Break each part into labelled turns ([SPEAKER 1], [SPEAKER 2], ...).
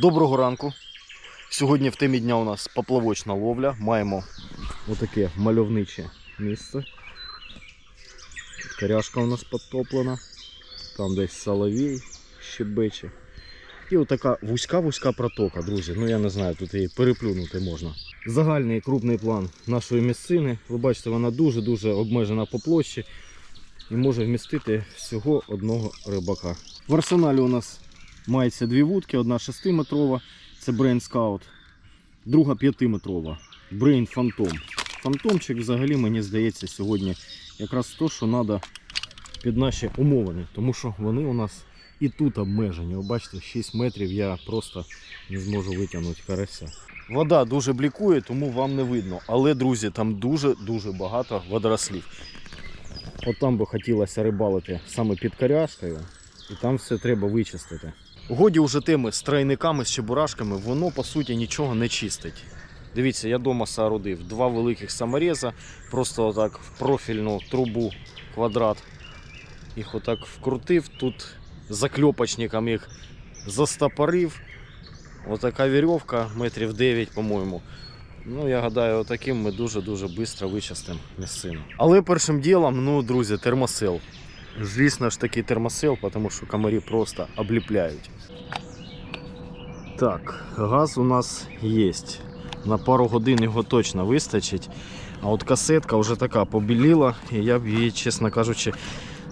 [SPEAKER 1] Доброго ранку. Сьогодні в темі дня у нас поплавочна ловля. Маємо отаке мальовниче місце. Коряшка у нас підтоплена. Там десь соловій щебече. І отака вузька-вузька протока, друзі. Ну я не знаю, тут її переплюнути можна. Загальний крупний план нашої місцини. Ви бачите, вона дуже-дуже обмежена по площі і може вмістити всього одного рибака. В арсеналі у нас мається дві вудки, одна 6-метрова, це Brain Scout, друга 5-метрова, Brain Phantom. Фантомчик взагалі, мені здається, сьогодні якраз то, що треба під наші умовини, тому що вони у нас і тут обмежені. Ви бачите, 6 метрів я просто не зможу витягнути карася. Вода дуже блікує, тому вам не видно. Але, друзі, там дуже-дуже багато водорослів. От там би хотілося рибалити саме під коряшкою, і там все треба вичистити. Годі вже тими з з чебурашками, воно по суті нічого не чистить. Дивіться, я вдома соорудив два великих самореза, просто отак в профільну трубу квадрат. Їх отак вкрутив, тут закльопочником їх застопорив. Отака вірьовка, метрів 9, по-моєму. Ну, я гадаю, отаким ми дуже-дуже швидко вичистимо місцину. Але першим ділом, ну, друзі, термосил. Звісно ж таки термосил, тому що комарі просто обліпляють. Так, газ у нас є. На пару годин його точно вистачить. А от касетка вже така побіліла, і я б її, чесно кажучи,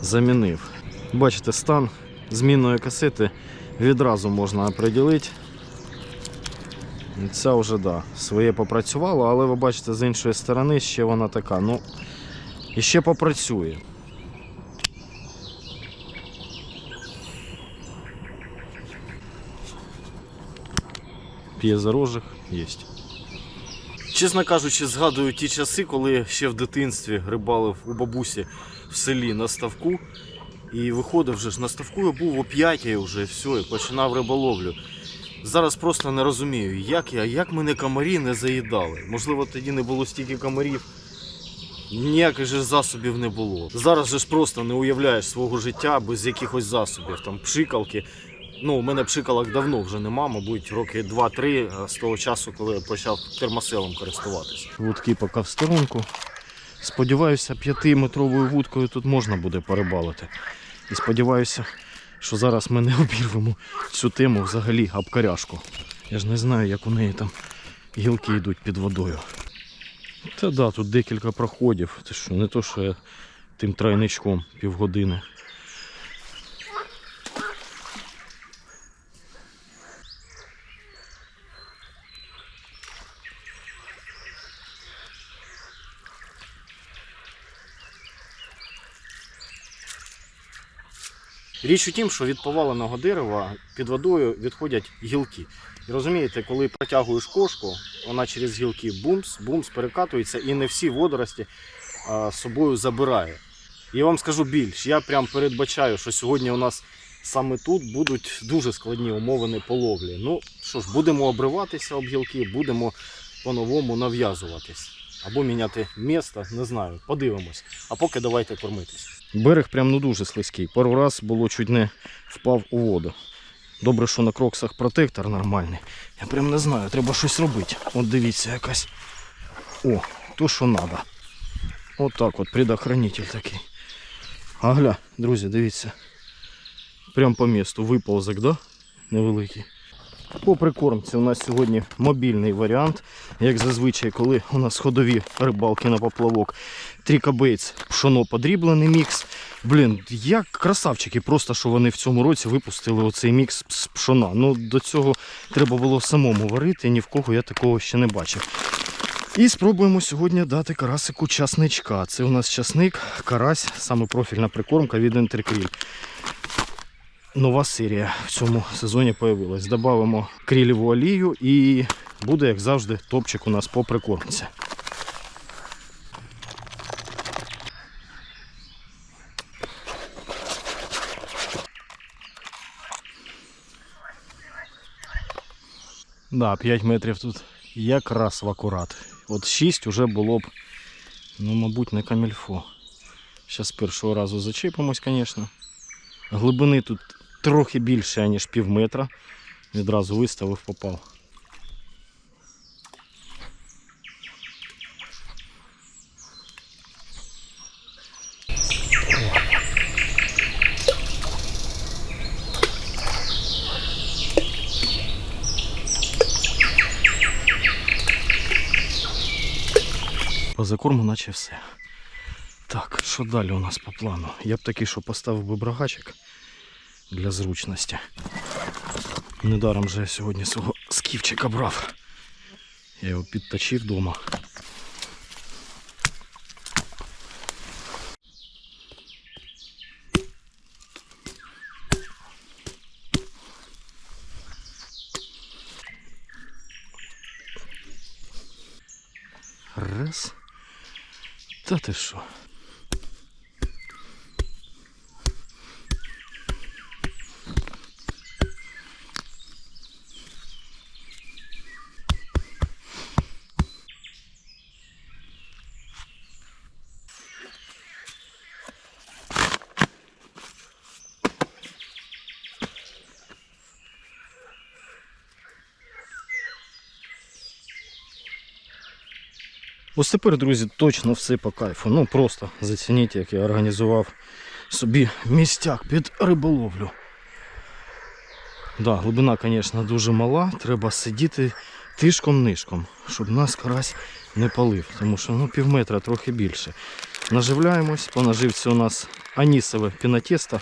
[SPEAKER 1] замінив. Бачите, стан змінної касети відразу можна оприділити. Ця вже да, своє попрацювала, але ви бачите, з іншої сторони ще вона така. Ну, і ще попрацює. П'єзорожих є. Чесно кажучи, згадую ті часи, коли ще в дитинстві рибалив у бабусі в селі на ставку. І виходив вже ж на ставку я був о 5 вже все, і починав риболовлю. Зараз просто не розумію, як я, як мене комарі не заїдали. Можливо, тоді не було стільки комарів, ніяких же засобів не було. Зараз же ж просто не уявляєш свого життя без якихось засобів, там пшикалки. Ну, у мене пшикалок давно вже нема, мабуть, роки 2-3 з того часу, коли я почав термоселом користуватися. Вудки поки в сторонку. Сподіваюся, п'ятиметровою вудкою тут можна буде перебалити. І сподіваюся, що зараз ми не обірвемо цю тему взагалі обкаряшку. Я ж не знаю, як у неї там гілки йдуть під водою. Та да, тут декілька проходів. Ти що, не то, що я тим тройничком півгодини. Річ у тім, що від поваленого дерева під водою відходять гілки. І розумієте, коли протягуєш кошку, вона через гілки бумс, бумс перекатується і не всі водорості а, собою забирає. Я вам скажу більш, я прям передбачаю, що сьогодні у нас саме тут будуть дуже складні умови по ловлі. Ну що ж, будемо обриватися об гілки, будемо по-новому нав'язуватись. Або міняти місто, не знаю, подивимось. А поки давайте кормитись. Берег прям ну дуже слизький. Пару раз було чуть не впав у воду. Добре, що на кроксах протектор нормальний. Я прям не знаю, треба щось робити. От дивіться якась. О, то що треба. От так от, предохранитель такий. А гля, друзі, дивіться. Прям по місту виповзок, да? Невеликий. По прикормці у нас сьогодні мобільний варіант, як зазвичай, коли у нас ходові рибалки на поплавок. Трікабейц, пшоно подріблений мікс. Блін, як красавчики, просто що вони в цьому році випустили оцей мікс з пшона. Ну до цього треба було самому варити, ні в кого я такого ще не бачив. І спробуємо сьогодні дати карасику часничка. Це у нас часник, карась, саме профільна прикормка від Інтеркріль. Нова серія в цьому сезоні появилась. Добавимо кріліву олію і буде, як завжди, топчик у нас по прикормці. Да, 5 метрів тут якраз в акурат. От 6 вже було б, ну, мабуть, не камільфо. Зараз першого разу зачепимось, звісно. Глибини тут трохи більше, ніж пів метра. Відразу виставив, попав. По закорму наче все. Так, що далі у нас по плану? Я б такий, що поставив би брагачик для зручності. Недаром же я сьогодні свого скіфчика брав. Я його підточив вдома. Раз. Та ти що? Ось тепер, друзі, точно все по кайфу. Ну просто зацініть, як я організував собі містяк під риболовлю. Да, глибина, звісно, дуже мала. Треба сидіти тишком-нишком, щоб нас карась не палив. Тому що ну, пів метра трохи більше. Наживляємось, по наживці у нас анісове пінотесто.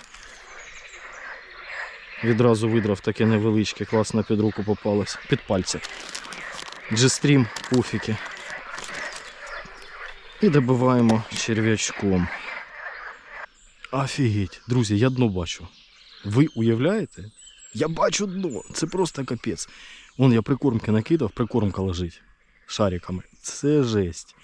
[SPEAKER 1] Відразу видрав таке невеличке, класно під руку попалось, під пальці. Джестрім пуфіки. І добиваємо черв'ячком. Офігеть, друзі, я дно бачу. Ви уявляєте? Я бачу дно. Це просто капець. Вон я прикормки накидав, прикормка лежить шариками. Це жесть.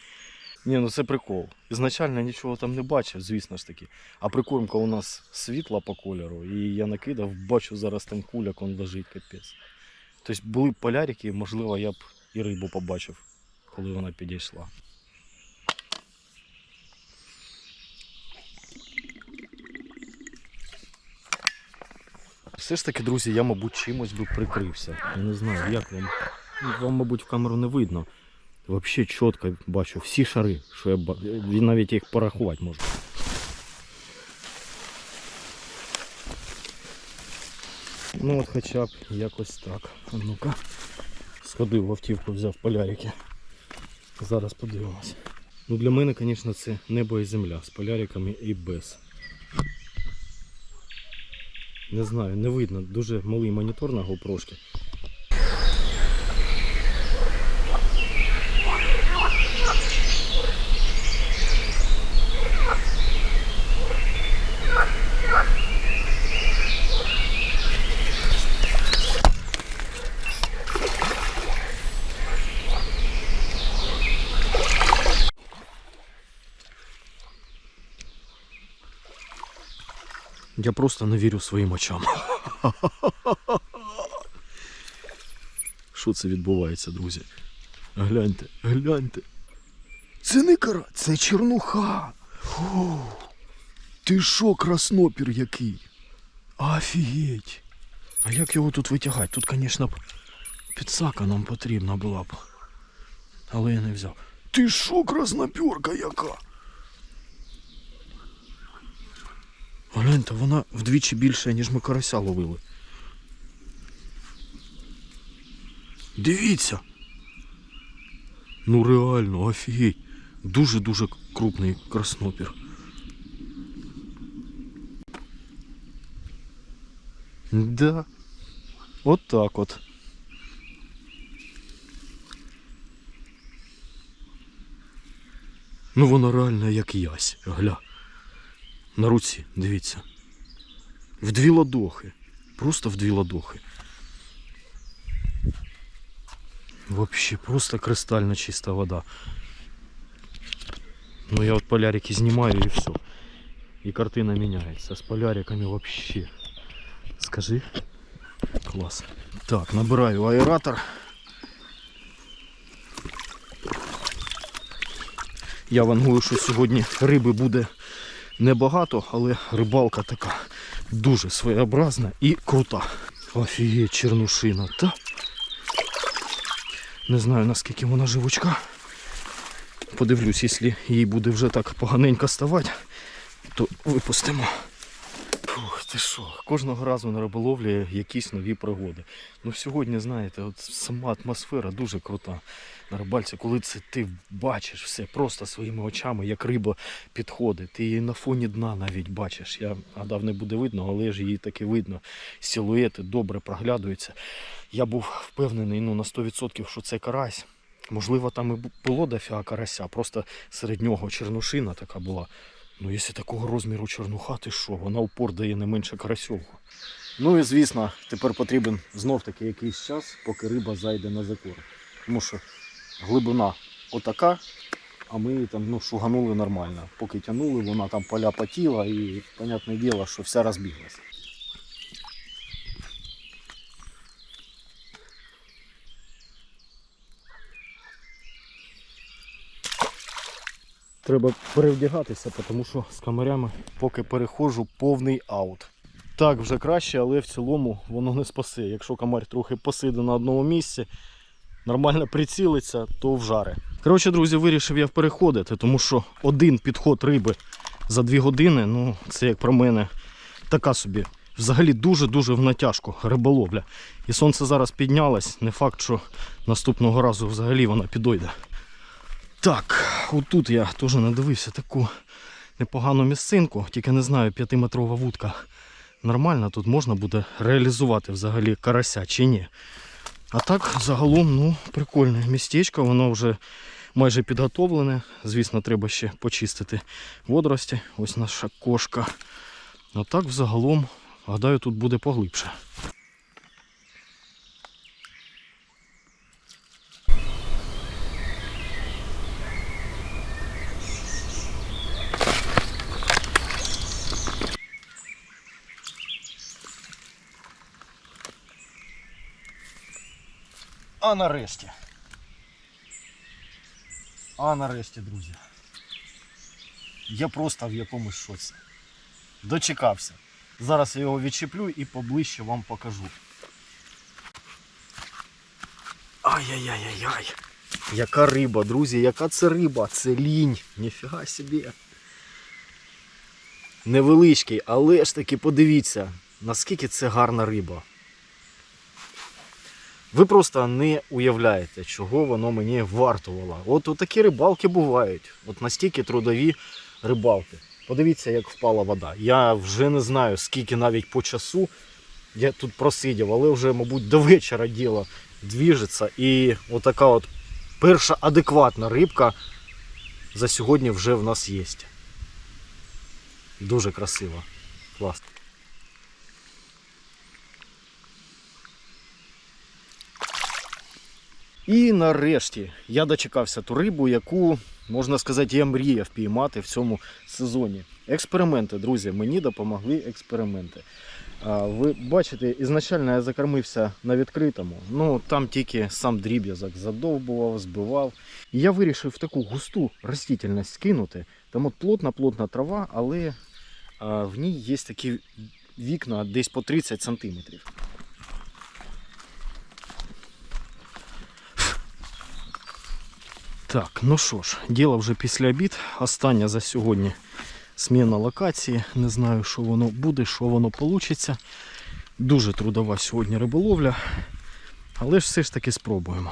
[SPEAKER 1] Ні, ну це прикол. Ізначально нічого там не бачив, звісно ж таки. А прикормка у нас світла по кольору, і я накидав, бачу зараз там куляк, он лежить капець. Тобто були б полярики, можливо, я б і рибу побачив, коли вона підійшла. Все ж таки, друзі, я, мабуть, чимось би прикрився. Я не знаю, як вам. Вам, мабуть, в камеру не видно. Взагалі чітко бачу всі шари, що я ба- і навіть їх порахувати можу. Ну от хоча б якось так. А ну-ка. Сходив в автівку, взяв полярики. Зараз подивимось. Ну для мене, звісно, це небо і земля з поляриками і без. Не знаю, не видно. Дуже малий монітор на GoPro. Я просто не вірю своїм очам. Що це відбувається, друзі? Гляньте, гляньте. Це не кара, це чернуха. Фу. Ти що, краснопір який? Офігеть. А як його тут витягати? Тут, звісно, підсака нам потрібна була б. Але я не взяв. Ти що, краснопірка яка? Гляньте, вона вдвічі більша, ніж ми карася ловили. Дивіться. Ну реально, офігеть. Дуже-дуже крупний краснопір. Да. От так от. Ну вона реально як ясь, гля. На руці, дивіться. В дві ладохи. Просто в дві ладохи. Вообще, просто кристально чиста вода. Ну я от полярики знімаю і все. І картина міняється. З поляриками вообще. Скажи. Клас. Так, набираю аератор. Я вангую, що сьогодні риби буде небагато, але рибалка така дуже своєобразна і крута. Офігеть, чернушина, та? Не знаю наскільки вона живучка. Подивлюсь, якщо їй буде вже так поганенько ставати, то випустимо. Ти що, кожного разу на риболовлі якісь нові пригоди. Ну сьогодні, знаєте, от сама атмосфера дуже крута на рибальці, коли це ти бачиш все просто своїми очами, як риба підходить. Ти її на фоні дна навіть бачиш. Я гадав, не буде видно, але ж її таки видно. Силуети добре проглядаються. Я був впевнений ну, на 100%, що це карась. Можливо, там і було дофіга карася, просто середнього чернушина така була. Ну, якщо такого розміру чернуха, ти що, вона упор дає не менше карасьового. Ну і звісно, тепер потрібен знов таки якийсь час, поки риба зайде на закор. Тому що глибина отака, а ми її там ну, шуганули нормально. Поки тягнули, вона там поля потіла і, понятне діло, що вся розбіглася. Треба перевдягатися, тому що з камерями поки переходжу повний аут. Так, вже краще, але в цілому воно не спасе. Якщо камер трохи посиде на одному місці, нормально прицілиться, то вжаре. Коротше, друзі, вирішив я переходити, тому що один підход риби за дві години, ну це як про мене, така собі. Взагалі дуже-дуже в натяжку риболовля. І сонце зараз піднялось, не факт, що наступного разу взагалі вона підойде. Так, отут я теж надивився таку непогану місцинку, тільки не знаю, п'ятиметрова вудка нормальна, тут можна буде реалізувати взагалі карася чи ні. А так, загалом, ну, прикольне містечко, воно вже майже підготовлене. Звісно, треба ще почистити водорості. Ось наша кошка. А так, взагалом, гадаю, тут буде поглибше. А нарешті. А нарешті, друзі. Я просто в якомусь шоці. Дочекався. Зараз я його відчеплю і поближче вам покажу. Ай-яй-яй-яй-яй. Яка риба, друзі, яка це риба? Це лінь. Ніфіга собі. Невеличкий, але ж таки подивіться, наскільки це гарна риба. Ви просто не уявляєте, чого воно мені вартувало. От такі рибалки бувають. От настільки трудові рибалки. Подивіться, як впала вода. Я вже не знаю, скільки навіть по часу я тут просидів, але вже, мабуть, до вечора діло двіжиться. І отака от перша адекватна рибка за сьогодні вже в нас є. Дуже красиво. Клас. І нарешті я дочекався ту рибу, яку, можна сказати, я мріяв піймати в цьому сезоні. Експерименти, друзі, мені допомогли експерименти. Ви бачите, ізначально я закормився на відкритому. Ну там тільки сам дріб'язок задовбував, збивав. Я вирішив таку густу ростительність кинути. Там от плотна-плотна трава, але в ній є такі вікна десь по 30 сантиметрів. Так, ну що ж, діло вже після обід. Остання за сьогодні зміна локації. Не знаю, що воно буде, що воно вийде. Дуже трудова сьогодні риболовля. Але ж все ж таки спробуємо.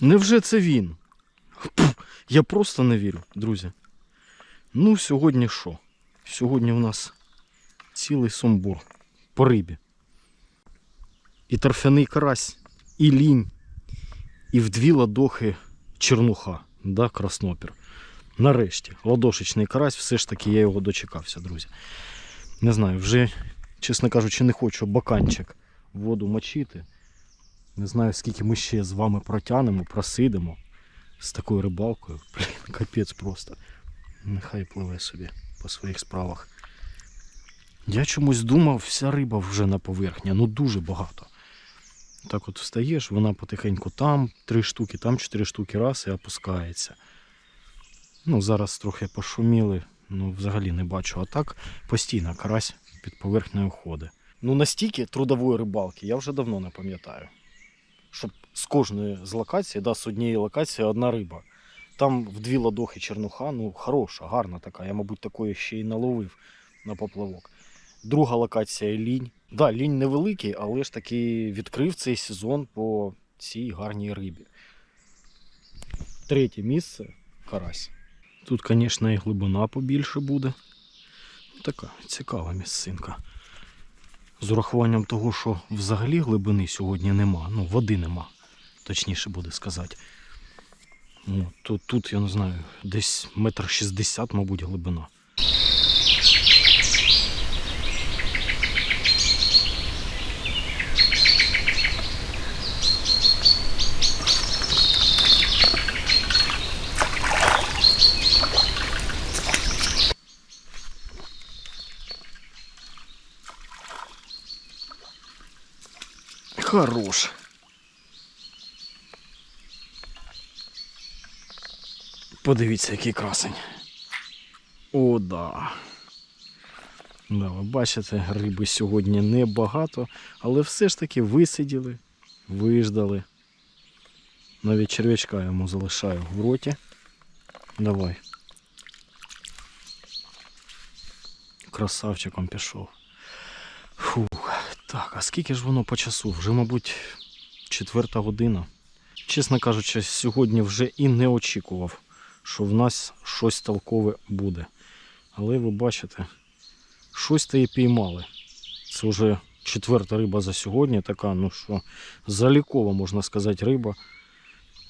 [SPEAKER 1] Невже це він? Пф, я просто не вірю, друзі. Ну, сьогодні що? Сьогодні у нас цілий сумбур по рибі. І торфяний карась, і лінь, і в дві ладохи чернуха, да, краснопір. Нарешті, ладошечний карась, все ж таки я його дочекався, друзі. Не знаю, вже, чесно кажучи, не хочу баканчик воду мочити. Не знаю, скільки ми ще з вами протягнемо, просидимо з такою рибалкою. Блін, капець просто. Нехай пливе собі по своїх справах. Я чомусь думав, вся риба вже на поверхні, ну дуже багато. Так от встаєш, вона потихеньку там три штуки, там чотири штуки раз і опускається. Ну, зараз трохи пошуміли, ну взагалі не бачу. А так постійно карась під поверхнею ходить. Ну настільки трудової рибалки я вже давно не пам'ятаю. Щоб з кожної з локацій, да, з однієї локації одна риба. Там в дві ладохи чернуха, ну хороша, гарна така. Я, мабуть, такої ще й наловив на поплавок. Друга локація лінь. Да, лінь невеликий, але ж таки відкрив цей сезон по цій гарній рибі. Третє місце карась. Тут, звісно, і глибина побільше буде. Така цікава місцинка. З урахуванням того, що взагалі глибини сьогодні нема, ну води нема, точніше буде сказати. Ну, то тут, я не знаю, десь метр шістдесят, мабуть, глибина. Хорош. Подивіться, який красень. О, да. Да, ви бачите, риби сьогодні небагато, але все ж таки висиділи, виждали. Навіть черв'ячка йому залишаю в роті. Давай. Красавчиком пішов. Так, а скільки ж воно по часу? Вже, мабуть, четверта година. Чесно кажучи, сьогодні вже і не очікував, що в нас щось толкове буде. Але ви бачите, щось то і піймали. Це вже четверта риба за сьогодні, така, ну що, залікова, можна сказати, риба.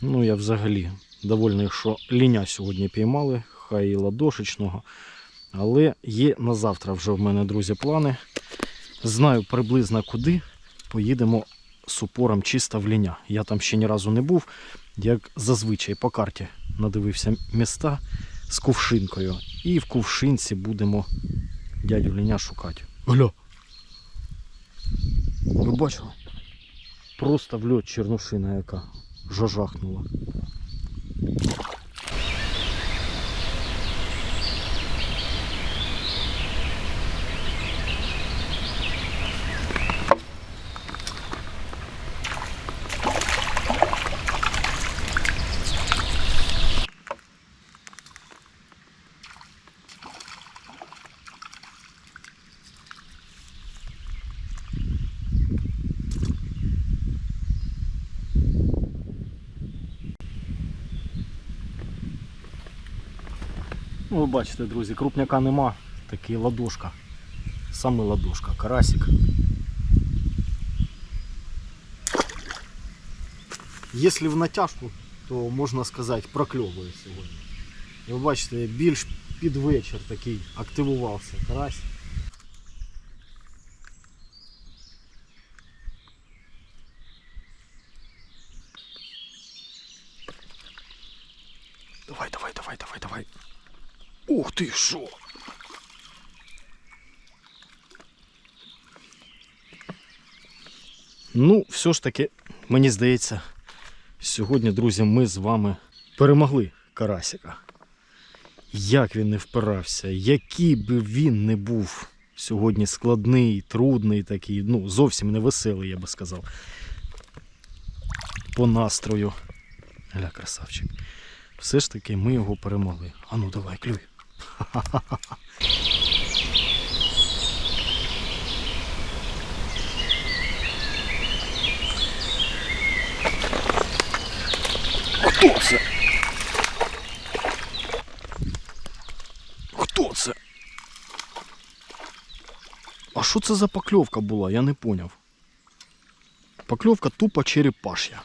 [SPEAKER 1] Ну, я взагалі довольний, що ліня сьогодні піймали, хай і ладошечного. Але є на завтра вже в мене, друзі, плани. Знаю приблизно куди. Поїдемо з упором чисто в ліня. Я там ще ні разу не був. Як зазвичай по карті надивився міста з кувшинкою. І в кувшинці будемо дядю ліня шукати. Гля. Ви бачили? Просто в льот чернушина яка жажахнула. ви бачите, друзі, крупняка нема, такий ладошка. Саме ладошка, карасик. Якщо в натяжку, то можна сказати, прокльовує сьогодні. І ви бачите, більш під вечір такий активувався карась. Давай, давай, давай, давай, давай. Ух ти що! Ну, все ж таки, мені здається, сьогодні, друзі, ми з вами перемогли Карасика. Як він не впирався, який би він не був сьогодні складний, трудний такий, ну, зовсім не веселий, я би сказав. По настрою. Гля, красавчик. Все ж таки ми його перемогли. А ну давай, клюй. Хто це? Хто це? А що це за покльовка була? Я не поняв. Покльовка тупо черепаш'я.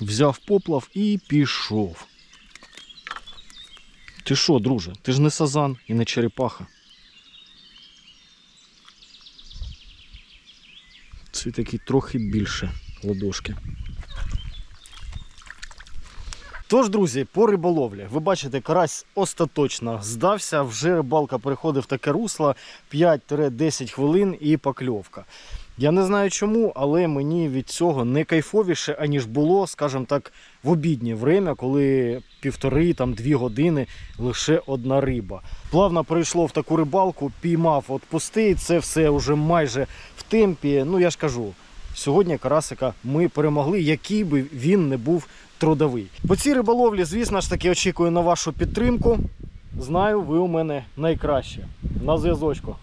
[SPEAKER 1] Взяв поплав і пішов. Ти що, друже? Ти ж не сазан і не черепаха. Це такі трохи більше ладошки. Тож, друзі, по риболовлі, ви бачите, карась остаточно здався. Вже рибалка переходить в таке русло 5-10 хвилин і покльовка. Я не знаю чому, але мені від цього не кайфовіше, аніж було, скажімо так, в обіднє время, коли півтори там дві години лише одна риба. Плавно перейшло в таку рибалку, піймав, отпустий. Це все вже майже в темпі. Ну я ж кажу, сьогодні карасика ми перемогли, який би він не був трудовий. По цій риболовлі, звісно ж таки, очікую на вашу підтримку. Знаю, ви у мене найкраще. На зв'язочку.